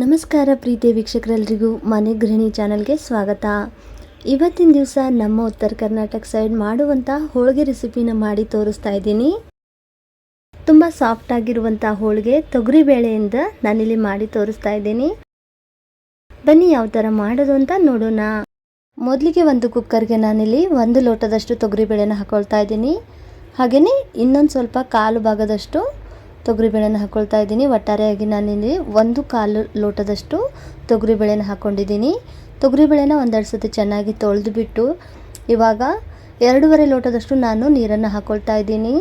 ನಮಸ್ಕಾರ ಪ್ರೀತಿ ವೀಕ್ಷಕರೆಲ್ಲರಿಗೂ, ಮನೆ ಗೃಹಿಣಿ ಚಾನಲ್ಗೆ ಸ್ವಾಗತ. ಇವತ್ತಿನ ದಿವಸ ನಮ್ಮ ಉತ್ತರ ಕರ್ನಾಟಕ ಸೈಡ್ ಮಾಡುವಂಥ ಹೋಳಿಗೆ ರೆಸಿಪಿನ ಮಾಡಿ ತೋರಿಸ್ತಾ ಇದ್ದೀನಿ. ತುಂಬ ಸಾಫ್ಟ್ ಆಗಿರುವಂಥ ಹೋಳಿಗೆ ತೊಗರಿ ಬೇಳೆಯಿಂದ ನಾನಿಲ್ಲಿ ಮಾಡಿ ತೋರಿಸ್ತಾ ಇದ್ದೀನಿ. ಬನ್ನಿ ಯಾವ ಥರ ಮಾಡೋದು ಅಂತ ನೋಡೋಣ. ಮೊದಲಿಗೆ ಒಂದು ಕುಕ್ಕರ್ಗೆ ನಾನಿಲ್ಲಿ ಒಂದು ಲೋಟದಷ್ಟು ತೊಗರಿಬೇಳೆನ ಹಾಕೊಳ್ತಾ ಇದ್ದೀನಿ. ಹಾಗೆಯೇ ಇನ್ನೊಂದು ಸ್ವಲ್ಪ ಕಾಲು ಭಾಗದಷ್ಟು ತೊಗರಿಬೇಳೆನ ಹಾಕ್ಕೊಳ್ತಾ ಇದ್ದೀನಿ. ಒಟ್ಟಾರೆಯಾಗಿ ನಾನಿಲ್ಲಿ ಒಂದು ಕಾಲು ಲೋಟದಷ್ಟು ತೊಗರಿಬೇಳೆನ ಹಾಕ್ಕೊಂಡಿದ್ದೀನಿ ತೊಗರಿಬೇಳೆನ ಒಂದೆರಡು ಸತಿ ಚೆನ್ನಾಗಿ ತೊಳೆದುಬಿಟ್ಟು ಇವಾಗ ಎರಡೂವರೆ ಲೋಟದಷ್ಟು ನಾನು ನೀರನ್ನು ಹಾಕ್ಕೊಳ್ತಾ ಇದ್ದೀನಿ.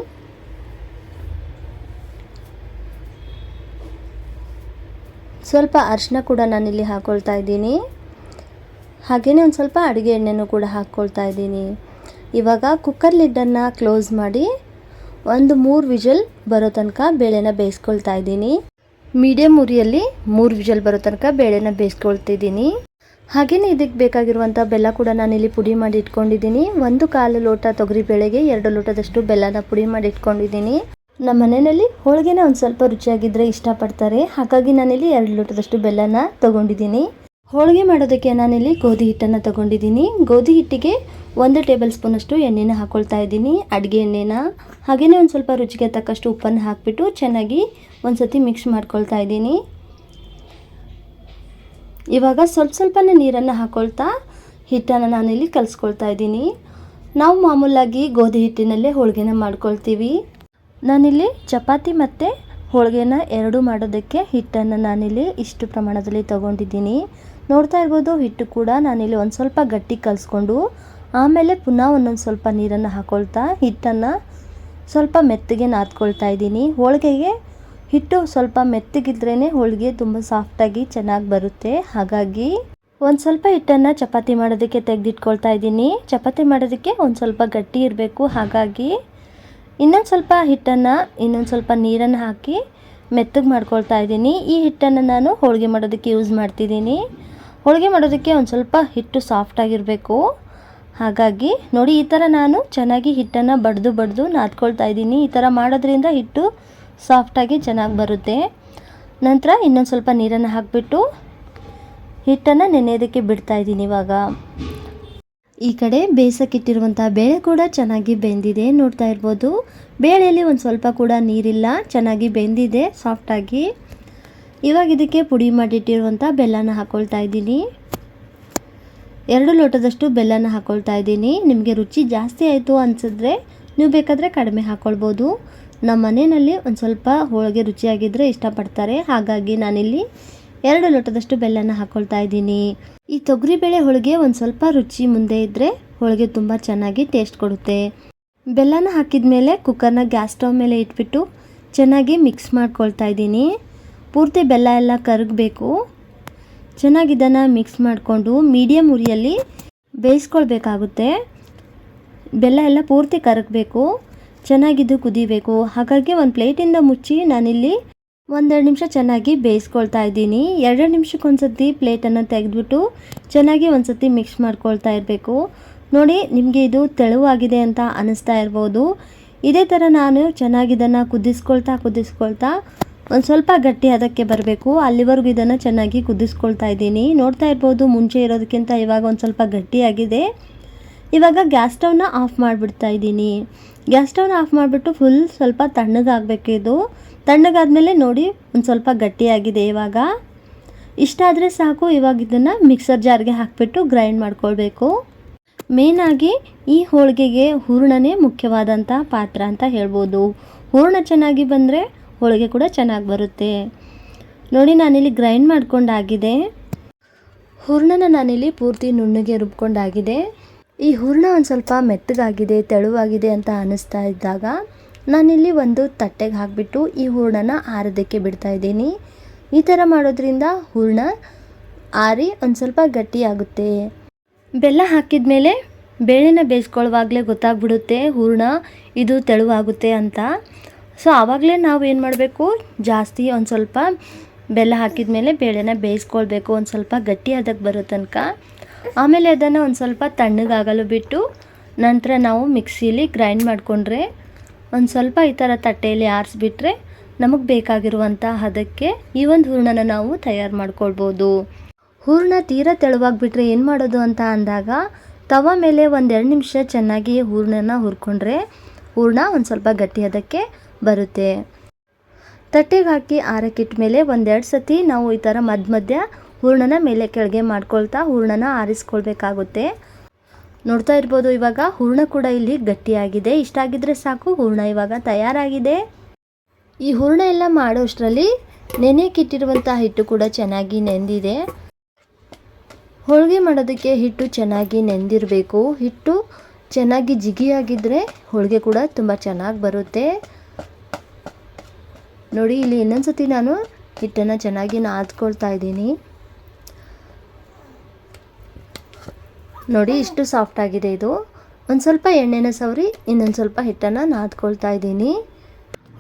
ಸ್ವಲ್ಪ ಅರಿಶಿನ ಕೂಡ ನಾನಿಲ್ಲಿ ಹಾಕ್ಕೊಳ್ತಾ ಇದ್ದೀನಿ. ಹಾಗೆಯೇ ಒಂದು ಸ್ವಲ್ಪ ಅಡುಗೆ ಎಣ್ಣೆನೂ ಕೂಡ ಹಾಕ್ಕೊಳ್ತಾ ಇದ್ದೀನಿ. ಇವಾಗ ಕುಕ್ಕರ್ ಲಿಡ್ಡನ್ನು ಕ್ಲೋಸ್ ಮಾಡಿ ಒಂದು ಮೂರು ವಿಜಲ್ ಬರೋ ತನಕ ಬೇಳೆನ ಬೇಯಿಸ್ಕೊಳ್ತಾ ಇದ್ದೀನಿ. ಮೀಡಿಯಮ್ ಉರಿಯಲ್ಲಿ ಮೂರು ವಿಜಲ್ ಬರೋ ತನಕ ಬೇಳೆನ ಬೇಯಿಸ್ಕೊಳ್ತಿದ್ದೀನಿ ಹಾಗೆಯೇ ಇದಕ್ಕೆ ಬೇಕಾಗಿರುವಂಥ ಬೆಲ್ಲ ಕೂಡ ನಾನಿಲ್ಲಿ ಪುಡಿ ಮಾಡಿ ಇಟ್ಕೊಂಡಿದ್ದೀನಿ. ಒಂದು ಕಾಲು ಲೋಟ ತೊಗರಿ ಬೇಳೆಗೆ ಎರಡು ಲೋಟದಷ್ಟು ಬೆಲ್ಲನ ಪುಡಿ ಮಾಡಿ ಇಟ್ಕೊಂಡಿದ್ದೀನಿ. ನಮ್ಮ ಮನೆಯಲ್ಲಿ ಹೋಳಿಗೆನ ಒಂದು ಸ್ವಲ್ಪ ರುಚಿಯಾಗಿದ್ದರೆ ಇಷ್ಟಪಡ್ತಾರೆ. ಹಾಗಾಗಿ ನಾನಿಲ್ಲಿ ಎರಡು ಲೋಟದಷ್ಟು ಬೆಲ್ಲನ ತೊಗೊಂಡಿದ್ದೀನಿ. ಹೋಳಿಗೆ ಮಾಡೋದಕ್ಕೆ ನಾನಿಲ್ಲಿ ಗೋಧಿ ಹಿಟ್ಟನ್ನು ತಗೊಂಡಿದ್ದೀನಿ. ಗೋಧಿ ಹಿಟ್ಟಿಗೆ ಒಂದು ಟೇಬಲ್ ಸ್ಪೂನಷ್ಟು ಎಣ್ಣೆನ ಹಾಕ್ಕೊಳ್ತಾ ಇದ್ದೀನಿ. ಅಡುಗೆ ಎಣ್ಣೆನ. ಹಾಗೆಯೇ ಒಂದು ಸ್ವಲ್ಪ ರುಚಿಗೆ ತಕ್ಕಷ್ಟು ಉಪ್ಪನ್ನು ಹಾಕಿಬಿಟ್ಟು ಚೆನ್ನಾಗಿ ಒಂದು ಸತಿ ಮಿಕ್ಸ್ ಮಾಡ್ಕೊಳ್ತಾ ಇದ್ದೀನಿ. ಇವಾಗ ಸ್ವಲ್ಪ ಸ್ವಲ್ಪನೇ ನೀರನ್ನು ಹಾಕ್ಕೊಳ್ತಾ ಹಿಟ್ಟನ್ನು ನಾನಿಲ್ಲಿ ಕಲಿಸ್ಕೊಳ್ತಾ ಇದ್ದೀನಿ. ನಾವು ಮಾಮೂಲಾಗಿ ಗೋಧಿ ಹಿಟ್ಟಿನಲ್ಲೇ ಹೋಳಿಗೆನ ಮಾಡ್ಕೊಳ್ತೀವಿ. ನಾನಿಲ್ಲಿ ಚಪಾತಿ ಮತ್ತು ಹೋಳಿಗೆನ ಎರಡು ಮಾಡೋದಕ್ಕೆ ಹಿಟ್ಟನ್ನು ನಾನಿಲ್ಲಿ ಇಷ್ಟು ಪ್ರಮಾಣದಲ್ಲಿ ತೊಗೊಂಡಿದ್ದೀನಿ. ನೋಡ್ತಾ ಇರ್ಬೋದು, ಹಿಟ್ಟು ಕೂಡ ನಾನಿಲ್ಲಿ ಒಂದು ಸ್ವಲ್ಪ ಗಟ್ಟಿ ಕಲಿಸ್ಕೊಂಡು ಆಮೇಲೆ ಪುನಃ ಒಂದೊಂದು ಸ್ವಲ್ಪ ನೀರನ್ನು ಹಾಕೊಳ್ತಾ ಹಿಟ್ಟನ್ನು ಸ್ವಲ್ಪ ಮೆತ್ತಗೆ ನಾದ್ಕೊಳ್ತಾ ಇದ್ದೀನಿ. ಹೋಳಿಗೆಗೆ ಹಿಟ್ಟು ಸ್ವಲ್ಪ ಮೆತ್ತಗಿದ್ರೇ ಹೋಳಿಗೆ ತುಂಬ ಸಾಫ್ಟಾಗಿ ಚೆನ್ನಾಗಿ ಬರುತ್ತೆ. ಹಾಗಾಗಿ ಒಂದು ಸ್ವಲ್ಪ ಹಿಟ್ಟನ್ನು ಚಪಾತಿ ಮಾಡೋದಕ್ಕೆ ತೆಗೆದಿಟ್ಕೊಳ್ತಾ ಇದ್ದೀನಿ. ಚಪಾತಿ ಮಾಡೋದಕ್ಕೆ ಒಂದು ಸ್ವಲ್ಪ ಗಟ್ಟಿ ಇರಬೇಕು. ಹಾಗಾಗಿ ಇನ್ನೊಂದು ಸ್ವಲ್ಪ ಹಿಟ್ಟನ್ನು, ಇನ್ನೊಂದು ಸ್ವಲ್ಪ ನೀರನ್ನು ಹಾಕಿ ಮೆತ್ತಗೆ ಮಾಡ್ಕೊಳ್ತಾ ಇದ್ದೀನಿ. ಈ ಹಿಟ್ಟನ್ನು ನಾನು ಹೋಳಿಗೆ ಮಾಡೋದಕ್ಕೆ ಯೂಸ್ ಮಾಡ್ತಿದ್ದೀನಿ. ಹೋಳಿಗೆ ಮಾಡೋದಕ್ಕೆ ಒಂದು ಸ್ವಲ್ಪ ಹಿಟ್ಟು ಸಾಫ್ಟಾಗಿರಬೇಕು ಹಾಗಾಗಿ ನೋಡಿ ಈ ಥರ ನಾನು ಚೆನ್ನಾಗಿ ಹಿಟ್ಟನ್ನು ಬಡ್ದು ಬಡ್ದು ನಾದ್ಕೊಳ್ತಾ ಇದ್ದೀನಿ. ಈ ಥರ ಮಾಡೋದ್ರಿಂದ ಹಿಟ್ಟು ಸಾಫ್ಟಾಗಿ ಚೆನ್ನಾಗಿ ಬರುತ್ತೆ. ನಂತರ ಇನ್ನೊಂದು ಸ್ವಲ್ಪ ನೀರನ್ನು ಹಾಕಿಬಿಟ್ಟು ಹಿಟ್ಟನ್ನು ನೆನೆಯೋದಕ್ಕೆ ಬಿಡ್ತಾ ಇದ್ದೀನಿ ಇವಾಗ. ಈ ಕಡೆ ಬೇಯಿಸೋಕ್ಕಿಟ್ಟಿರುವಂಥ ಬೇಳೆ ಕೂಡ ಚೆನ್ನಾಗಿ ಬೆಂದಿದೆ ನೋಡ್ತಾ ಇರ್ಬೋದು. ಬೇಳೆಯಲ್ಲಿ ಒಂದು ಸ್ವಲ್ಪ ಕೂಡ ನೀರಿಲ್ಲ, ಚೆನ್ನಾಗಿ ಬೆಂದಿದೆ ಸಾಫ್ಟಾಗಿ ಇವಾಗ ಇದಕ್ಕೆ ಪುಡಿ ಮಾಡಿಟ್ಟಿರುವಂಥ ಬೆಲ್ಲನ ಹಾಕ್ಕೊಳ್ತಾ ಇದ್ದೀನಿ. ಎರಡು ಲೋಟದಷ್ಟು ಬೆಲ್ಲನ ಹಾಕ್ಕೊಳ್ತಾ ಇದ್ದೀನಿ. ನಿಮಗೆ ರುಚಿ ಜಾಸ್ತಿ ಆಯಿತು ಅನಿಸಿದ್ರೆ ನೀವು ಬೇಕಾದರೆ ಕಡಿಮೆ ಹಾಕ್ಕೊಳ್ಬೋದು ನಮ್ಮ ಮನೆಯಲ್ಲಿ ಒಂದು ಸ್ವಲ್ಪ ಹೋಳಿಗೆ ರುಚಿಯಾಗಿದ್ದರೆ ಇಷ್ಟಪಡ್ತಾರೆ. ಹಾಗಾಗಿ ನಾನಿಲ್ಲಿ ಎರಡು ಲೋಟದಷ್ಟು ಬೆಲ್ಲನ ಹಾಕ್ಕೊಳ್ತಾ ಇದ್ದೀನಿ. ಈ ತೊಗರಿಬೇಳೆ ಹೋಳಿಗೆ ಒಂದು ಸ್ವಲ್ಪ ರುಚಿ ಮುಂದೆ ಇದ್ದರೆ ಹೋಳಿಗೆ ತುಂಬ ಚೆನ್ನಾಗಿ ಟೇಸ್ಟ್ ಕೊಡುತ್ತೆ. ಬೆಲ್ಲನ ಹಾಕಿದ ಮೇಲೆ ಕುಕ್ಕರ್ನ ಗ್ಯಾಸ್ ಸ್ಟವ್ ಮೇಲೆ ಇಟ್ಬಿಟ್ಟು ಚೆನ್ನಾಗಿ ಮಿಕ್ಸ್ ಮಾಡ್ಕೊಳ್ತಾ ಇದ್ದೀನಿ. ಪೂರ್ತಿ ಬೆಲ್ಲ ಎಲ್ಲ ಕರಗಬೇಕು. ಚೆನ್ನಾಗಿ ಇದನ್ನು ಮಿಕ್ಸ್ ಮಾಡಿಕೊಂಡು ಮೀಡಿಯಮ್ ಉರಿಯಲ್ಲಿ ಬೇಯಿಸ್ಕೊಳ್ಬೇಕಾಗುತ್ತೆ. ಬೆಲ್ಲ ಎಲ್ಲ ಪೂರ್ತಿ ಕರಗಬೇಕು. ಚೆನ್ನಾಗಿದ್ದು ಕುದಿಬೇಕು. ಹಾಗಾಗಿ ಒಂದು ಪ್ಲೇಟಿಂದ ಮುಚ್ಚಿ ನಾನಿಲ್ಲಿ ಒಂದೆರಡು ನಿಮಿಷ ಚೆನ್ನಾಗಿ ಬೇಯಿಸ್ಕೊಳ್ತಾ ಇದ್ದೀನಿ. ಎರಡು ನಿಮಿಷಕ್ಕೊಂದ್ಸತಿ ಪ್ಲೇಟನ್ನು ತೆಗೆದ್ಬಿಟ್ಟು ಚೆನ್ನಾಗಿ ಒಂದು ಸತಿ ಮಿಕ್ಸ್ ಮಾಡ್ಕೊಳ್ತಾ ಇರಬೇಕು. ನೋಡಿ, ನಿಮಗೆ ಇದು ತೆಳುವಾಗಿದೆ ಅಂತ ಅನ್ನಿಸ್ತಾ ಇರ್ಬೋದು. ಇದೇ ಥರ ನಾನು ಚೆನ್ನಾಗಿದ್ದನ್ನು ಕುದಿಸ್ಕೊಳ್ತಾ ಕುದಿಸ್ಕೊಳ್ತಾ ಒಂದು ಸ್ವಲ್ಪ ಗಟ್ಟಿ ಅದಕ್ಕೆ ಬರಬೇಕು. ಅಲ್ಲಿವರೆಗೂ ಇದನ್ನು ಚೆನ್ನಾಗಿ ಕುದಿಸ್ಕೊಳ್ತಾ ಇದ್ದೀನಿ. ನೋಡ್ತಾ ಇರ್ಬೋದು, ಮುಂಚೆ ಇರೋದಕ್ಕಿಂತ ಇವಾಗ ಒಂದು ಸ್ವಲ್ಪ ಗಟ್ಟಿಯಾಗಿದೆ. ಇವಾಗ ಗ್ಯಾಸ್ ಸ್ಟವ್ನ ಆಫ್ ಮಾಡಿಬಿಡ್ತಾ ಇದ್ದೀನಿ. ಗ್ಯಾಸ್ ಸ್ಟವ್ನ ಆಫ್ ಮಾಡಿಬಿಟ್ಟು ಫುಲ್ ಸ್ವಲ್ಪ ತಣ್ಣಗಾಗಬೇಕು ಇದು. ತಣ್ಣಗಾದಮೇಲೆ ನೋಡಿ, ಒಂದು ಸ್ವಲ್ಪ ಗಟ್ಟಿಯಾಗಿದೆ ಇವಾಗ. ಇಷ್ಟಾದರೆ ಸಾಕು, ಇವಾಗ ಇದನ್ನು ಮಿಕ್ಸರ್ ಜಾರ್ಗೆ ಹಾಕಿಬಿಟ್ಟು ಗ್ರೈಂಡ್ ಮಾಡ್ಕೊಳ್ಬೇಕು. ಮೇನಾಗಿ ಈ ಹೋಳಿಗೆಗೆ ಹೂರಣನೇ ಮುಖ್ಯವಾದಂಥ ಪಾತ್ರ ಅಂತ ಹೇಳ್ಬೋದು. ಹೂರಣ ಚೆನ್ನಾಗಿ ಬಂದರೆ ಹೋಳಿಗೆ ಕೂಡ ಚೆನ್ನಾಗಿ ಬರುತ್ತೆ. ನೋಡಿ ನಾನಿಲ್ಲಿ ಗ್ರೈಂಡ್ ಮಾಡ್ಕೊಂಡಾಗಿದೆ. ಹೂರ್ಣನ ನಾನಿಲ್ಲಿ ಪೂರ್ತಿ ನುಣ್ಣಗೆ ರುಬ್ಕೊಂಡಾಗಿದೆ. ಈ ಹೂರ್ಣ ಒಂದು ಸ್ವಲ್ಪ ಮೆತ್ತಗಾಗಿದೆ, ತೆಳುವಾಗಿದೆ ಅಂತ ಅನ್ನಿಸ್ತಾ ಇದ್ದಾಗ ನಾನಿಲ್ಲಿ ಒಂದು ತಟ್ಟೆಗೆ ಹಾಕಿಬಿಟ್ಟು ಈ ಹೂರ್ಣನ ಆರೋದಕ್ಕೆ ಬಿಡ್ತಾ ಇದ್ದೀನಿ. ಈ ಥರ ಮಾಡೋದ್ರಿಂದ ಹೂರ್ಣ ಆರಿ ಒಂದು ಸ್ವಲ್ಪ ಗಟ್ಟಿಯಾಗುತ್ತೆ. ಬೆಲ್ಲ ಹಾಕಿದ ಮೇಲೆ ಬೇಳೆನ ಬೇಯಿಸ್ಕೊಳ್ಳುವಾಗಲೇ ಗೊತ್ತಾಗ್ಬಿಡುತ್ತೆ, ಹೂರ್ಣ ಇದು ತೆಳುವಾಗುತ್ತೆ ಅಂತ. ಸೊ ಆವಾಗಲೇ ನಾವು ಏನು ಮಾಡಬೇಕು? ಜಾಸ್ತಿ ಒಂದು ಸ್ವಲ್ಪ ಬೆಲ್ಲ ಹಾಕಿದ ಮೇಲೆ ಬೇಳೆನ ಬೇಯಿಸ್ಕೊಳ್ಬೇಕು. ಒಂದು ಸ್ವಲ್ಪ ಗಟ್ಟಿ ಅದಕ್ಕೆ ಬರೋ ತನಕ. ಆಮೇಲೆ ಅದನ್ನು ಒಂದು ಸ್ವಲ್ಪ ತಣ್ಣಗಾಗಲು ಬಿಟ್ಟು ನಂತರ ನಾವು ಮಿಕ್ಸಿಲಿ ಗ್ರೈಂಡ್ ಮಾಡಿಕೊಂಡ್ರೆ ಒಂದು ಸ್ವಲ್ಪ ಈ ಥರ ತಟ್ಟೆಯಲ್ಲಿ ಆರಿಸ್ಬಿಟ್ರೆ ನಮಗೆ ಬೇಕಾಗಿರುವಂಥ ಹದಕ್ಕೆ ಈ ಒಂದು ಹೂರ್ಣನ ನಾವು ತಯಾರು ಮಾಡ್ಕೊಳ್ಬೋದು. ಹೂರ್ಣ ತೀರಾ ತೆಳುವಾಗಿಬಿಟ್ರೆ ಏನು ಮಾಡೋದು ಅಂತ ಅಂದಾಗ ತವ ಮೇಲೆ ಒಂದೆರಡು ನಿಮಿಷ ಚೆನ್ನಾಗಿ ಹೂರ್ಣನ ಹುರ್ಕೊಂಡ್ರೆ ಹೂರ್ಣ ಒಂದು ಸ್ವಲ್ಪ ಗಟ್ಟಿ ಹದಕ್ಕೆ ಬರುತ್ತೆ. ತಟ್ಟೆಗೆ ಹಾಕಿ ಆರಕ್ಕಿಟ್ಟ ಮೇಲೆ ಒಂದೆರಡು ಸತಿ ನಾವು ಈ ಥರ ಮಧ್ಯ ಮಧ್ಯ ಹೂರ್ಣನ ಮೇಲೆ ಕೆಳಗೆ ಮಾಡ್ಕೊಳ್ತಾ ಹೂರ್ಣನ ಆರಿಸ್ಕೊಳ್ಬೇಕಾಗುತ್ತೆ. ನೋಡ್ತಾ ಇರ್ಬೋದು ಇವಾಗ ಹೂರಣ ಕೂಡ ಇಲ್ಲಿ ಗಟ್ಟಿಯಾಗಿದೆ. ಇಷ್ಟ ಆಗಿದ್ರೆ ಸಾಕು, ಹೂರ್ಣ ಇವಾಗ ತಯಾರಾಗಿದೆ. ಈ ಹೂರಣ ಎಲ್ಲ ಮಾಡೋಷ್ಟರಲ್ಲಿ ನೆನೆಯಕ್ಕಿಟ್ಟಿರುವಂಥ ಹಿಟ್ಟು ಕೂಡ ಚೆನ್ನಾಗಿ ನೆಂದಿದೆ. ಹೋಳಿಗೆ ಮಾಡೋದಕ್ಕೆ ಹಿಟ್ಟು ಚೆನ್ನಾಗಿ ನೆಂದಿರಬೇಕು. ಹಿಟ್ಟು ಚೆನ್ನಾಗಿ ಜಿಗಿಯಾಗಿದ್ದರೆ ಹೋಳಿಗೆ ಕೂಡ ತುಂಬ ಚೆನ್ನಾಗಿ ಬರುತ್ತೆ. ನೋಡಿ, ಇಲ್ಲಿ ಇನ್ನೊಂದು ಸತಿ ನಾನು ಹಿಟ್ಟನ್ನು ಚೆನ್ನಾಗಿ ನಾದ್ಕೊಳ್ತಾ ಇದ್ದೀನಿ. ನೋಡಿ, ಇಷ್ಟು ಸಾಫ್ಟ್ ಆಗಿದೆ ಇದು. ಒಂದು ಸ್ವಲ್ಪ ಎಣ್ಣೆನ ಸವರಿ, ಇನ್ನೊಂದು ಸ್ವಲ್ಪ ಹಿಟ್ಟನ್ನು ನಾದ್ಕೊಳ್ತಾ ಇದ್ದೀನಿ.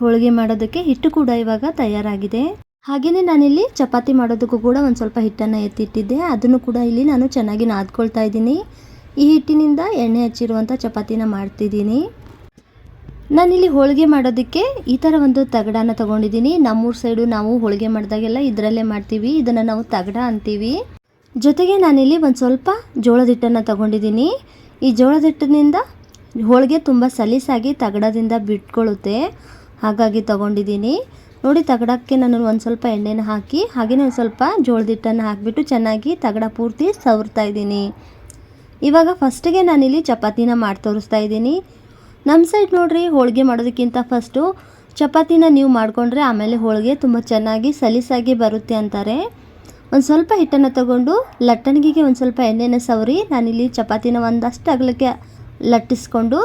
ಹೋಳಿಗೆ ಮಾಡೋದಕ್ಕೆ ಹಿಟ್ಟು ಕೂಡ ಇವಾಗ ತಯಾರಾಗಿದೆ. ಹಾಗೆಯೇ ನಾನಿಲ್ಲಿ ಚಪಾತಿ ಮಾಡೋದಕ್ಕೂ ಕೂಡ ಒಂದು ಸ್ವಲ್ಪ ಹಿಟ್ಟನ್ನು ಎತ್ತಿಟ್ಟಿದ್ದೆ. ಅದನ್ನು ಕೂಡ ಇಲ್ಲಿ ನಾನು ಚೆನ್ನಾಗಿ ನಾದ್ಕೊಳ್ತಾ ಇದ್ದೀನಿ. ಈ ಹಿಟ್ಟಿನಿಂದ ಎಣ್ಣೆ ಹಚ್ಚಿರುವಂಥ ಚಪಾತಿನ ಮಾಡ್ತಿದ್ದೀನಿ. ನಾನಿಲ್ಲಿ ಹೋಳಿಗೆ ಮಾಡೋದಕ್ಕೆ ಈ ಥರ ಒಂದು ತಗಡನ ತೊಗೊಂಡಿದ್ದೀನಿ. ನಮ್ಮೂರ ಸೈಡು ನಾವು ಹೋಳಿಗೆ ಮಾಡಿದಾಗೆಲ್ಲ ಇದರಲ್ಲೇ ಮಾಡ್ತೀವಿ. ಇದನ್ನು ನಾವು ತಗಡ ಅಂತೀವಿ. ಜೊತೆಗೆ ನಾನಿಲ್ಲಿ ಒಂದು ಸ್ವಲ್ಪ ಜೋಳದ ಹಿಟ್ಟನ್ನು ತಗೊಂಡಿದ್ದೀನಿ. ಈ ಜೋಳದ ಹಿಟ್ಟಿನಿಂದ ಹೋಳಿಗೆ ತುಂಬ ಸಲೀಸಾಗಿ ತಗಡದಿಂದ ಬಿಟ್ಕೊಳ್ಳುತ್ತೆ ಹಾಗಾಗಿ ತಗೊಂಡಿದ್ದೀನಿ. ನೋಡಿ, ತಗಡಕ್ಕೆ ನಾನು ಒಂದು ಸ್ವಲ್ಪ ಎಣ್ಣೆನ ಹಾಕಿ ಹಾಗೆಯೇ ಒಂದು ಸ್ವಲ್ಪ ಜೋಳದ ಹಿಟ್ಟನ್ನು ಹಾಕಿಬಿಟ್ಟು ಚೆನ್ನಾಗಿ ತಗಡ ಪೂರ್ತಿ ಸವರ್ತಾ ಇದ್ದೀನಿ. ಇವಾಗ ಫಸ್ಟಿಗೆ ನಾನಿಲ್ಲಿ ಚಪಾತಿನ ಮಾಡಿ ತೋರಿಸ್ತಾ ಇದ್ದೀನಿ. ನಮ್ಮ ಸೈಡ್ ನೋಡ್ರಿ ಹೋಳಿಗೆ ಮಾಡೋದಕ್ಕಿಂತ ಫಸ್ಟು ಚಪಾತಿನ ನೀವು ಮಾಡಿಕೊಂಡ್ರೆ ಆಮೇಲೆ ಹೋಳಿಗೆ ತುಂಬ ಚೆನ್ನಾಗಿ ಸಲೀಸಾಗಿ ಬರುತ್ತೆ ಅಂತಾರೆ. ಒಂದು ಸ್ವಲ್ಪ ಹಿಟ್ಟನ್ನು ತಗೊಂಡು ಲಟ್ಟಣಿಗೆಗೆ ಒಂದು ಸ್ವಲ್ಪ ಎಣ್ಣೆನ ಸವರಿ ನಾನಿಲ್ಲಿ ಚಪಾತಿನ ಒಂದಷ್ಟು ಅಗಲಕ್ಕೆ ಲಟ್ಟಿಸ್ಕೊಂಡು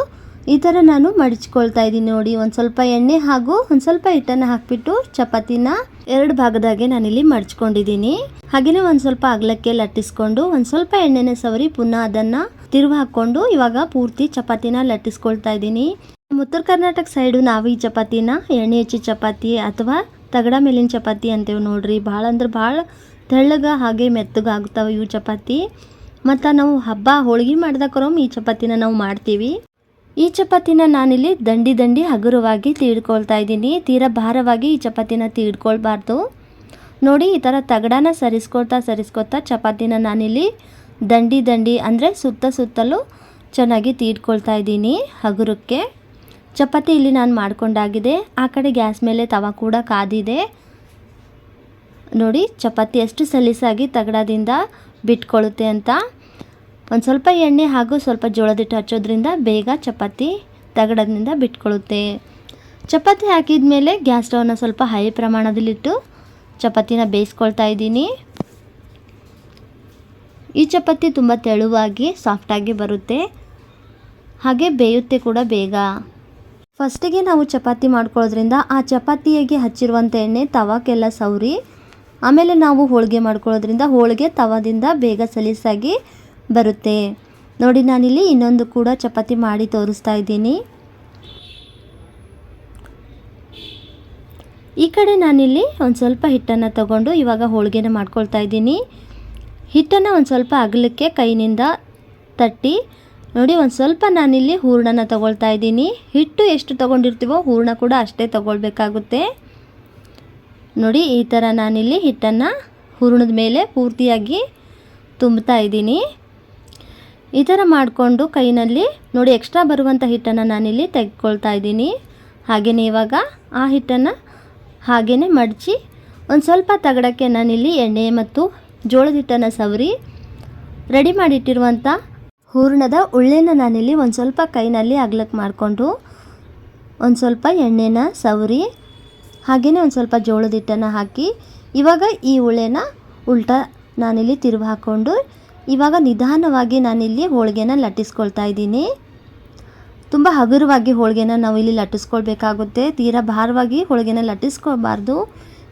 ಈ ಥರ ನಾನು ಮಡಿಚ್ಕೊಳ್ತಾ ಇದ್ದೀನಿ ನೋಡಿ. ಒಂದು ಸ್ವಲ್ಪ ಎಣ್ಣೆ ಹಾಗೂ ಒಂದು ಸ್ವಲ್ಪ ಹಿಟ್ಟನ್ನು ಹಾಕಿಬಿಟ್ಟು ಚಪಾತಿನ ಎರಡು ಭಾಗದಾಗೆ ನಾನಿಲ್ಲಿ ಮಡ್ಚ್ಕೊಂಡಿದ್ದೀನಿ ಹಾಗೆಯೇ ಒಂದು ಸ್ವಲ್ಪ ಅಗಲಕ್ಕೆ ಲಟ್ಟಿಸ್ಕೊಂಡು, ಒಂದು ಸ್ವಲ್ಪ ಎಣ್ಣೆನ ಸವರಿ ಪುನಃ ಅದನ್ನು ತಿರುವು ಹಾಕ್ಕೊಂಡು ಇವಾಗ ಪೂರ್ತಿ ಚಪಾತಿನ ಲಟ್ಟಿಸ್ಕೊಳ್ತಾ ಇದ್ದೀನಿ. ಉತ್ತರ ಕರ್ನಾಟಕ ಸೈಡು ನಾವು ಈ ಚಪಾತಿನ, ಎಣ್ಣೆ ಹೆಚ್ಚಿ ಚಪಾತಿ ಅಥವಾ ತಗಡ ಮೇಲಿನ ಚಪಾತಿ ಅಂತೇವೆ ನೋಡ್ರಿ. ಭಾಳ ಅಂದ್ರೆ ಭಾಳ ತೆಳ್ಳಗ ಹಾಗೆ ಮೆತ್ತಗಾಗ್ತಾವೆ ಇವು ಚಪಾತಿ. ಮತ್ತು ನಾವು ಹಬ್ಬ, ಹೋಳಿಗೆ ಮಾಡ್ದಾಕರೊಮ್ ಈ ಚಪಾತಿನ ನಾವು ಮಾಡ್ತೀವಿ. ಈ ಚಪಾತಿನ ನಾನಿಲ್ಲಿ ದಂಡಿ ದಂಡಿ ಹಗುರವಾಗಿ ತೀಡ್ಕೊಳ್ತಾ ಇದ್ದೀನಿ. ತೀರಾ ಭಾರವಾಗಿ ಈ ಚಪಾತಿನ ತೀಡ್ಕೊಳ್ಬಾರ್ದು. ನೋಡಿ, ಈ ಥರ ತಗಡನ ಸರಿಸ್ಕೊಳ್ತಾ ಸರಿಸ್ಕೊಳ್ತಾ ಚಪಾತಿನ ನಾನಿಲ್ಲಿ ದಂಡಿ ದಂಡಿ ಅಂದರೆ ಸುತ್ತ ಸುತ್ತಲೂ ಚೆನ್ನಾಗಿ ತೀಡ್ಕೊಳ್ತಾ ಇದ್ದೀನಿ ಹಗುರಕ್ಕೆ. ಚಪಾತಿ ಇಲ್ಲಿ ನಾನು ಮಾಡ್ಕೊಂಡಾಗಿದೆ. ಆ ಕಡೆ ಗ್ಯಾಸ್ ಮೇಲೆ ತವ ಕೂಡ ಕಾದಿದೆ. ನೋಡಿ, ಚಪಾತಿ ಎಷ್ಟು ಸಲೀಸಾಗಿ ತಗಡದಿಂದ ಬಿಟ್ಕೊಳ್ಳುತ್ತೆ ಅಂತ. ಒಂದು ಸ್ವಲ್ಪ ಎಣ್ಣೆ ಹಾಗೂ ಸ್ವಲ್ಪ ಜೋಳದ ಹಿಟ್ಟು ಹಚ್ಚೋದ್ರಿಂದ ಬೇಗ ಚಪಾತಿ ತಗಡದಿಂದ ಬಿಟ್ಕೊಳ್ಳುತ್ತೆ ಚಪಾತಿ ಹಾಕಿದ ಮೇಲೆ ಗ್ಯಾಸ್ ಸ್ಟವ್ನ ಸ್ವಲ್ಪ ಹೈ ಪ್ರಮಾಣದಲ್ಲಿಟ್ಟು ಚಪಾತಿನ ಬೇಯಿಸ್ಕೊಳ್ತಾ ಇದ್ದೀನಿ. ಈ ಚಪಾತಿ ತುಂಬ ತೆಳುವಾಗಿ ಸಾಫ್ಟಾಗಿ ಬರುತ್ತೆ. ಹಾಗೆ ಬೇಯುತ್ತೆ ಕೂಡ ಬೇಗ. ಫಸ್ಟಿಗೆ ನಾವು ಚಪಾತಿ ಮಾಡ್ಕೊಳ್ಳೋದ್ರಿಂದ ಆ ಚಪಾತಿಯಾಗಿ ಹಚ್ಚಿರುವಂಥ ಎಣ್ಣೆ ತವಾಕೆಲ್ಲ ಸೌರಿ ಆಮೇಲೆ ನಾವು ಹೋಳಿಗೆ ಮಾಡ್ಕೊಳ್ಳೋದ್ರಿಂದ ಹೋಳಿಗೆ ತವಾದಿಂದ ಬೇಗ ಸಲೀಸಾಗಿ ಬರುತ್ತೆ. ನೋಡಿ, ನಾನಿಲ್ಲಿ ಇನ್ನೊಂದು ಕೂಡ ಚಪಾತಿ ಮಾಡಿ ತೋರಿಸ್ತಾ ಇದ್ದೀನಿ. ಈ ಕಡೆ ನಾನಿಲ್ಲಿ ಒಂದು ಸ್ವಲ್ಪ ಹಿಟ್ಟನ್ನು ತಗೊಂಡು ಇವಾಗ ಹೋಳಿಗೆನ ಮಾಡ್ಕೊಳ್ತಾ ಇದ್ದೀನಿ. ಹಿಟ್ಟನ್ನು ಒಂದು ಸ್ವಲ್ಪ ಅಗಲಕ್ಕೆ ಕೈನಿಂದ ತಟ್ಟಿ, ನೋಡಿ, ಒಂದು ಸ್ವಲ್ಪ ನಾನಿಲ್ಲಿ ಹೂರಣನ ತಗೊಳ್ತಾ ಇದ್ದೀನಿ. ಹಿಟ್ಟು ಎಷ್ಟು ತೊಗೊಂಡಿರ್ತೀವೋ ಹೂರಣ ಕೂಡ ಅಷ್ಟೇ ತಗೊಳ್ಬೇಕಾಗುತ್ತೆ. ನೋಡಿ, ಈ ಥರ ನಾನಿಲ್ಲಿ ಹಿಟ್ಟನ್ನು ಹೂರಣದ ಮೇಲೆ ಪೂರ್ತಿಯಾಗಿ ತುಂಬ್ತಾ ಇದ್ದೀನಿ. ಈ ಥರ ಮಾಡಿಕೊಂಡು ಕೈನಲ್ಲಿ ನೋಡಿ ಎಕ್ಸ್ಟ್ರಾ ಬರುವಂಥ ಹಿಟ್ಟನ್ನು ನಾನಿಲ್ಲಿ ತೆಗೆದುಕೊಳ್ತಾ ಇದ್ದೀನಿ. ಹಾಗೆಯೇ ಇವಾಗ ಆ ಹಿಟ್ಟನ್ನು ಹಾಗೆಯೇ ಮಡಚಿ ಒಂದು ಸ್ವಲ್ಪ ತಗಡಕ್ಕೆ ನಾನಿಲ್ಲಿ ಎಣ್ಣೆ ಮತ್ತು ಜೋಳದ ಹಿಟ್ಟನ್ನು ಸವರಿ, ರೆಡಿ ಮಾಡಿಟ್ಟಿರುವಂಥ ಹೂರ್ಣದ ಉಳ್ಳೆನ ನಾನಿಲ್ಲಿ ಒಂದು ಸ್ವಲ್ಪ ಕೈನಲ್ಲಿ ಅಗ್ಲಕ್ಕೆ ಮಾಡಿಕೊಂಡು ಒಂದು ಸ್ವಲ್ಪ ಎಣ್ಣೆನ ಸವರಿ ಹಾಗೆಯೇ ಒಂದು ಸ್ವಲ್ಪ ಜೋಳದ ಹಿಟ್ಟನ್ನು ಹಾಕಿ ಇವಾಗ ಈ ಉಳ್ಳೆನ ಉಲ್ಟಾ ನಾನಿಲ್ಲಿ ತಿರುವು ಹಾಕ್ಕೊಂಡು ಇವಾಗ ನಿಧಾನವಾಗಿ ನಾನಿಲ್ಲಿ ಹೋಳಿಗೆನ ಲಟ್ಟಿಸ್ಕೊಳ್ತಾ ಇದ್ದೀನಿ. ತುಂಬ ಹಗುರವಾಗಿ ಹೋಳಿಗೆನ ನಾವು ಇಲ್ಲಿ ಲಟ್ಟಿಸ್ಕೊಳ್ಬೇಕಾಗುತ್ತೆ. ತೀರಾ ಭಾರವಾಗಿ ಹೋಳಿಗೆನ ಲಟ್ಟಿಸ್ಕೊಳ್ಬಾರ್ದು.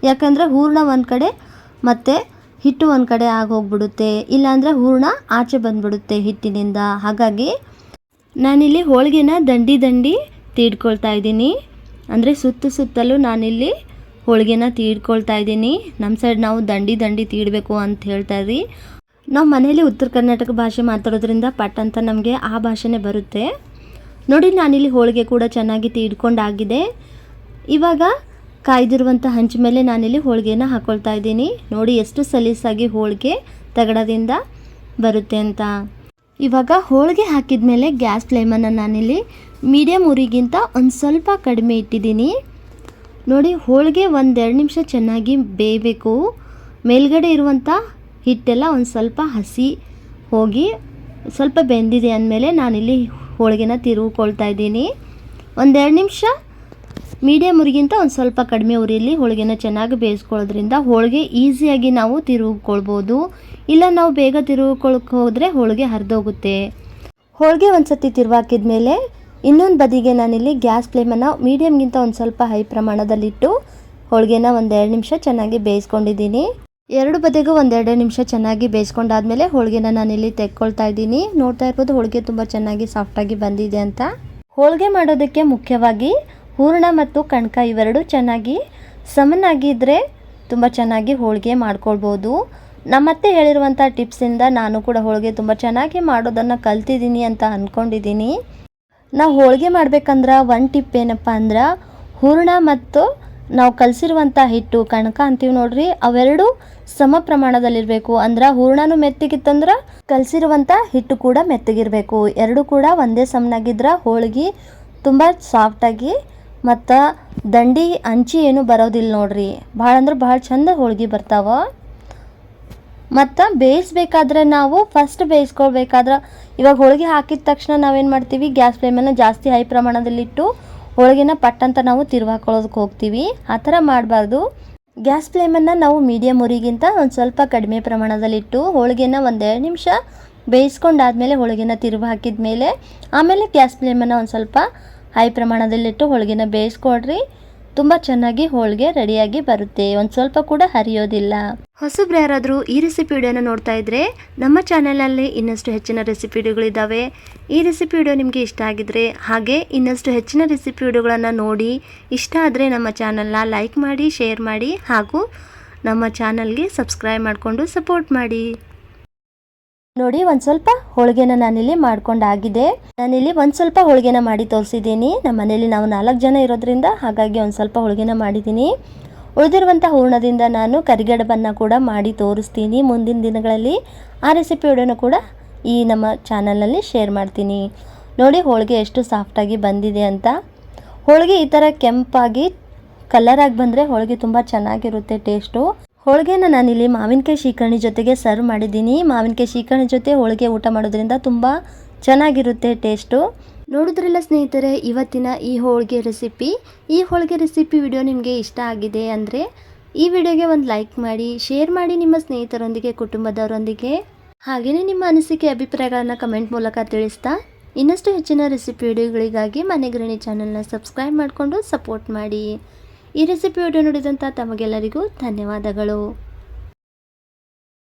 ಯಾಕಂದರೆ ಹೂರಣ ಒಂದು ಕಡೆ ಮತ್ತು ಹಿಟ್ಟು ಒಂದು ಕಡೆ ಆಗೋಗ್ಬಿಡುತ್ತೆ. ಇಲ್ಲಾಂದರೆ ಹೂರಣ ಆಚೆ ಬಂದುಬಿಡುತ್ತೆ ಹಿಟ್ಟಿನಿಂದ. ಹಾಗಾಗಿ ನಾನಿಲ್ಲಿ ಹೋಳಿಗೆನ ದಂಡಿ ದಂಡಿ ತೀಡ್ಕೊಳ್ತಾ ಇದ್ದೀನಿ. ಅಂದರೆ ಸುತ್ತ ಸುತ್ತಲೂ ನಾನಿಲ್ಲಿ ಹೋಳಿಗೆನ ತೀಡ್ಕೊಳ್ತಾ ಇದ್ದೀನಿ. ನಮ್ಮ ಸೈಡ್ ನಾವು ದಂಡಿ ದಂಡಿ ತೀಡಬೇಕು ಅಂತ ಹೇಳ್ತಾಯಿದ್ವಿ ನಾವು ಮನೇಲಿ ಉತ್ತರ ಕರ್ನಾಟಕ ಭಾಷೆ ಮಾತಾಡೋದ್ರಿಂದ ಪಟ್ ಅಂತ ನಮಗೆ ಆ ಭಾಷೆನೇ ಬರುತ್ತೆ. ನೋಡಿ ನಾನಿಲ್ಲಿ ಹೋಳಿಗೆ ಕೂಡ ಚೆನ್ನಾಗಿ ತೀಡ್ಕೊಂಡಾಗಿದೆ. ಇವಾಗ ಕಾಯ್ದಿರುವಂಥ ಹಂಚು ಮೇಲೆ ನಾನಿಲ್ಲಿ ಹೋಳಿಗೆನ ಹಾಕ್ಕೊಳ್ತಾ ಇದ್ದೀನಿ. ನೋಡಿ ಎಷ್ಟು ಸಲೀಸಾಗಿ ಹೋಳಿಗೆ ತಗಡದಿಂದ ಬರುತ್ತೆ ಅಂತ. ಇವಾಗ ಹೋಳಿಗೆ ಹಾಕಿದ ಮೇಲೆ ಗ್ಯಾಸ್ ಫ್ಲೇಮನ್ನು ನಾನಿಲ್ಲಿ ಮೀಡಿಯಮ್ ಉರಿಗಿಂತ ಒಂದು ಸ್ವಲ್ಪ ಕಡಿಮೆ ಇಟ್ಟಿದ್ದೀನಿ. ನೋಡಿ ಹೋಳಿಗೆ ಒಂದೆರಡು ನಿಮಿಷ ಚೆನ್ನಾಗಿ ಬೇಯಬೇಕು. ಮೇಲ್ಗಡೆ ಇರುವಂಥ ಹಿಟ್ಟೆಲ್ಲ ಒಂದು ಸ್ವಲ್ಪ ಹಸಿ ಹೋಗಿ ಸ್ವಲ್ಪ ಬೆಂದಿದೆ ಅಂದಮೇಲೆ ನಾನಿಲ್ಲಿ ಹೋಳಿಗೆನ ತಿರುಗಿಕೊಳ್ತಾ ಇದ್ದೀನಿ. ಒಂದೆರಡು ನಿಮಿಷ ಮೀಡಿಯಮ್ ಉರಿಗಿಂತ ಒಂದು ಸ್ವಲ್ಪ ಕಡಿಮೆ ಉರಿಯಲ್ಲಿ ಹೋಳಿಗೆನ ಚೆನ್ನಾಗಿ ಬೇಯಿಸ್ಕೊಳ್ಳೋದ್ರಿಂದ ಹೋಳಿಗೆ ಈಸಿಯಾಗಿ ನಾವು ತಿರುಗಿಕೊಳ್ಬೋದು ಇಲ್ಲ ನಾವು ಬೇಗ ತಿರುಗಿಕೊಳಕ್ಕೆ ಹೋದರೆ ಹೋಳಿಗೆ ಹರಿದೋಗುತ್ತೆ. ಹೋಳಿಗೆ ಒಂದು ಸತಿ ತಿರುವಾಕಿದ ಮೇಲೆ ಇನ್ನೊಂದು ಬದಿಗೆ ನಾನಿಲ್ಲಿ ಗ್ಯಾಸ್ ಫ್ಲೇಮನ್ನು ಮೀಡಿಯಮ್ಗಿಂತ ಒಂದು ಸ್ವಲ್ಪ ಹೈ ಪ್ರಮಾಣದಲ್ಲಿಟ್ಟು ಹೋಳಿಗೆನ ಒಂದೆರಡು ನಿಮಿಷ ಚೆನ್ನಾಗಿ ಬೇಯಿಸ್ಕೊಂಡಿದ್ದೀನಿ. ಎರಡು ಬದಿಗೂ ಒಂದೆರಡು ನಿಮಿಷ ಚೆನ್ನಾಗಿ ಬೇಯಿಸ್ಕೊಂಡಾದ್ಮೇಲೆ ಹೋಳಿಗೆನ ನಾನಿಲ್ಲಿ ತೆಕ್ಕೊಳ್ತಾ ಇದ್ದೀನಿ. ನೋಡ್ತಾ ಇರ್ಬೋದು ಹೋಳಿಗೆ ತುಂಬ ಚೆನ್ನಾಗಿ ಸಾಫ್ಟಾಗಿ ಬಂದಿದೆ ಅಂತ. ಹೋಳಿಗೆ ಮಾಡೋದಕ್ಕೆ ಮುಖ್ಯವಾಗಿ ಹೂರಣ ಮತ್ತು ಕಣಕ ಇವೆರಡು ಚೆನ್ನಾಗಿ ಸಮನಾಗಿದ್ದರೆ ತುಂಬ ಚೆನ್ನಾಗಿ ಹೋಳಿಗೆ ಮಾಡ್ಕೊಳ್ಬೋದು. ನಮ್ಮತ್ತೆ ಹೇಳಿರುವಂಥ ಟಿಪ್ಸಿಂದ ನಾನು ಕೂಡ ಹೋಳಿಗೆ ತುಂಬ ಚೆನ್ನಾಗಿ ಮಾಡೋದನ್ನು ಕಲ್ತಿದ್ದೀನಿ ಅಂತ ಅಂದ್ಕೊಂಡಿದ್ದೀನಿ ನಾವು ಹೋಳಿಗೆ ಮಾಡ್ಬೇಕಂದ್ರೆ ಒಂದು ಟಿಪ್ ಏನಪ್ಪ ಅಂದ್ರೆ ಹೂರಣ ಮತ್ತು ನಾವು ಕಲಸಿರುವಂಥ ಹಿಟ್ಟು, ಕಣಕ ಅಂತೀವಿ ನೋಡ್ರಿ, ಅವೆರಡು ಸಮ ಪ್ರಮಾಣದಲ್ಲಿರಬೇಕು. ಅಂದ್ರೆ ಹೂರ್ಣನೂ ಮೆತ್ತಗಿತ್ತಂದ್ರೆ ಕಲಸಿರುವಂಥ ಹಿಟ್ಟು ಕೂಡ ಮೆತ್ತಗಿರಬೇಕು. ಎರಡು ಕೂಡ ಒಂದೇ ಸಮನಾಗಿದ್ರೆ ಹೋಳಿಗೆ ತುಂಬ ಸಾಫ್ಟಾಗಿ ಮತ್ತು ದಂಡಿ, ಅಂಚಿ ಏನು ಬರೋದಿಲ್ಲ ನೋಡ್ರಿ. ಭಾಳ ಅಂದ್ರೆ ಭಾಳ ಚಂದ ಹೋಳಿಗೆ ಬರ್ತಾವ. ಮತ್ತು ಬೇಯಿಸ್ಬೇಕಾದ್ರೆ ನಾವು ಫಸ್ಟ್ ಬೇಯಿಸ್ಕೊಳ್ಬೇಕಾದ್ರೆ ಇವಾಗ ಹೋಳಿಗೆ ಹಾಕಿದ ತಕ್ಷಣ ನಾವೇನು ಮಾಡ್ತೀವಿ, ಗ್ಯಾಸ್ ಫ್ಲೇಮನ್ನು ಜಾಸ್ತಿ ಹೈ ಪ್ರಮಾಣದಲ್ಲಿಟ್ಟು ಹೋಳಿಗೆನ ಪಟ್ ಅಂತ ನಾವು ತಿರುವಾಕೊಳ್ಳೋದಕ್ಕೆ ಹೋಗ್ತೀವಿ. ಆ ಥರ ಮಾಡಬಾರ್ದು. ಗ್ಯಾಸ್ ಫ್ಲೇಮನ್ನು ನಾವು ಮೀಡಿಯಮ್ ಉರಿಗಿಂತ ಒಂದು ಸ್ವಲ್ಪ ಕಡಿಮೆ ಪ್ರಮಾಣದಲ್ಲಿಟ್ಟು ಹೋಳಿಗೆನ ಒಂದೆರಡು ನಿಮಿಷ ಬೇಯಿಸ್ಕೊಂಡಾದ್ಮೇಲೆ ಹೋಳಿಗೆನ ತಿರುವು ಹಾಕಿದ ಮೇಲೆ ಆಮೇಲೆ ಗ್ಯಾಸ್ ಫ್ಲೇಮನ್ನು ಒಂದು ಸ್ವಲ್ಪ ಹೈ ಪ್ರಮಾಣದಲ್ಲಿಟ್ಟು ಹೋಳಿಗೆನ ಬೇಯಿಸ್ಕೊಡ್ರಿ. ತುಂಬ ಚೆನ್ನಾಗಿ ಹೋಳಿಗೆ ರೆಡಿಯಾಗಿ ಬರುತ್ತೆ. ಒಂದು ಸ್ವಲ್ಪ ಕೂಡ ಹರಿಯೋದಿಲ್ಲ. ಹೊಸಬ್ರು ಯಾರಾದರೂ ಈ ರೆಸಿಪಿ ವಿಡಿಯೋನ ನೋಡ್ತಾ ಇದ್ರೆ ನಮ್ಮ ಚಾನೆಲಲ್ಲಿ ಇನ್ನಷ್ಟು ಹೆಚ್ಚಿನ ರೆಸಿಪಿ ವಿಡಿಯೋಗಳಿದ್ದಾವೆ ಈ ರೆಸಿಪಿ ವಿಡಿಯೋ ನಿಮಗೆ ಇಷ್ಟ ಆಗಿದ್ರೆ ಹಾಗೆ ಇನ್ನಷ್ಟು ಹೆಚ್ಚಿನ ರೆಸಿಪಿ ವಿಡಿಯೋಗಳನ್ನು ನೋಡಿ, ಇಷ್ಟ ಆದರೆ ನಮ್ಮ ಚಾನಲ್ನ ಲೈಕ್ ಮಾಡಿ ಶೇರ್ ಮಾಡಿ ಹಾಗೂ ನಮ್ಮ ಚಾನಲ್ಗೆ ಸಬ್ಸ್ಕ್ರೈಬ್ ಮಾಡಿಕೊಂಡು ಸಪೋರ್ಟ್ ಮಾಡಿ. ನೋಡಿ, ಒಂದು ಸ್ವಲ್ಪ ಹೋಳಿಗೆನ ನಾನಿಲ್ಲಿ ಮಾಡ್ಕೊಂಡಾಗಿದೆ. ನಾನಿಲ್ಲಿ ಒಂದು ಸ್ವಲ್ಪ ಹೋಳಿಗೆನ ಮಾಡಿ ತೋರಿಸಿದ್ದೀನಿ. ನಮ್ಮ ಮನೇಲಿ ನಾವು ನಾಲ್ಕು ಜನ ಇರೋದ್ರಿಂದ ಹಾಗಾಗಿ ಒಂದು ಸ್ವಲ್ಪ ಹೋಳಿಗೆನ ಮಾಡಿದ್ದೀನಿ. ಉಳಿದಿರುವಂಥ ಹೂರ್ಣದಿಂದ ನಾನು ಕರಿಗಡಬನ್ನು ಕೂಡ ಮಾಡಿ ತೋರಿಸ್ತೀನಿ. ಮುಂದಿನ ದಿನಗಳಲ್ಲಿ ಆ ರೆಸಿಪಿ ವಿಡಿಯೋನ ಕೂಡ ಈ ನಮ್ಮ ಚಾನಲ್ನಲ್ಲಿ ಶೇರ್ ಮಾಡ್ತೀನಿ. ನೋಡಿ, ಹೋಳಿಗೆ ಎಷ್ಟು ಸಾಫ್ಟಾಗಿ ಬಂದಿದೆ ಅಂತ. ಹೋಳಿಗೆ ಈ ಥರ ಕೆಂಪಾಗಿ ಕಲರಾಗಿ ಬಂದರೆ ಹೋಳಿಗೆ ತುಂಬ ಚೆನ್ನಾಗಿರುತ್ತೆ ಟೇಸ್ಟು ಹೋಳಿಗೆನ ನಾನಿಲ್ಲಿ ಮಾವಿನಕಾಯಿ ಶೀಕರಣಿ ಜೊತೆಗೆ ಸರ್ವ್ ಮಾಡಿದ್ದೀನಿ. ಮಾವಿನಕಾಯಿ ಶೀಕರಣಿ ಜೊತೆ ಹೋಳಿಗೆ ಊಟ ಮಾಡೋದ್ರಿಂದ ತುಂಬ ಚೆನ್ನಾಗಿರುತ್ತೆ ಟೇಸ್ಟು ನೋಡಿದ್ರಲ್ಲ ಸ್ನೇಹಿತರೆ, ಇವತ್ತಿನ ಈ ಹೋಳಿಗೆ ರೆಸಿಪಿ ಈ ಹೋಳಿಗೆ ರೆಸಿಪಿ ವಿಡಿಯೋ ನಿಮಗೆ ಇಷ್ಟ ಆಗಿದೆ ಅಂದರೆ, ಈ ವಿಡಿಯೋಗೆ ಒಂದು ಲೈಕ್ ಮಾಡಿ ಶೇರ್ ಮಾಡಿ ನಿಮ್ಮ ಸ್ನೇಹಿತರೊಂದಿಗೆ, ಕುಟುಂಬದವರೊಂದಿಗೆ. ಹಾಗೆಯೇ ನಿಮ್ಮ ಅನಿಸಿಕೆ, ಅಭಿಪ್ರಾಯಗಳನ್ನು ಕಮೆಂಟ್ ಮೂಲಕ ತಿಳಿಸ್ತಾ, ಇನ್ನಷ್ಟು ಹೆಚ್ಚಿನ ರೆಸಿಪಿ ವಿಡಿಯೋಗಳಿಗಾಗಿ ಮನೆ ಗೃಹಿಣಿ ಚಾನಲ್ನ ಸಬ್ಸ್ಕ್ರೈಬ್ ಮಾಡಿಕೊಂಡು ಸಪೋರ್ಟ್ ಮಾಡಿ. ಈ ರೆಸಿಪಿ ವಿಡಿಯೋ ನೋಡಿದಂಥ ತಮಗೆಲ್ಲರಿಗೂ ಧನ್ಯವಾದಗಳು.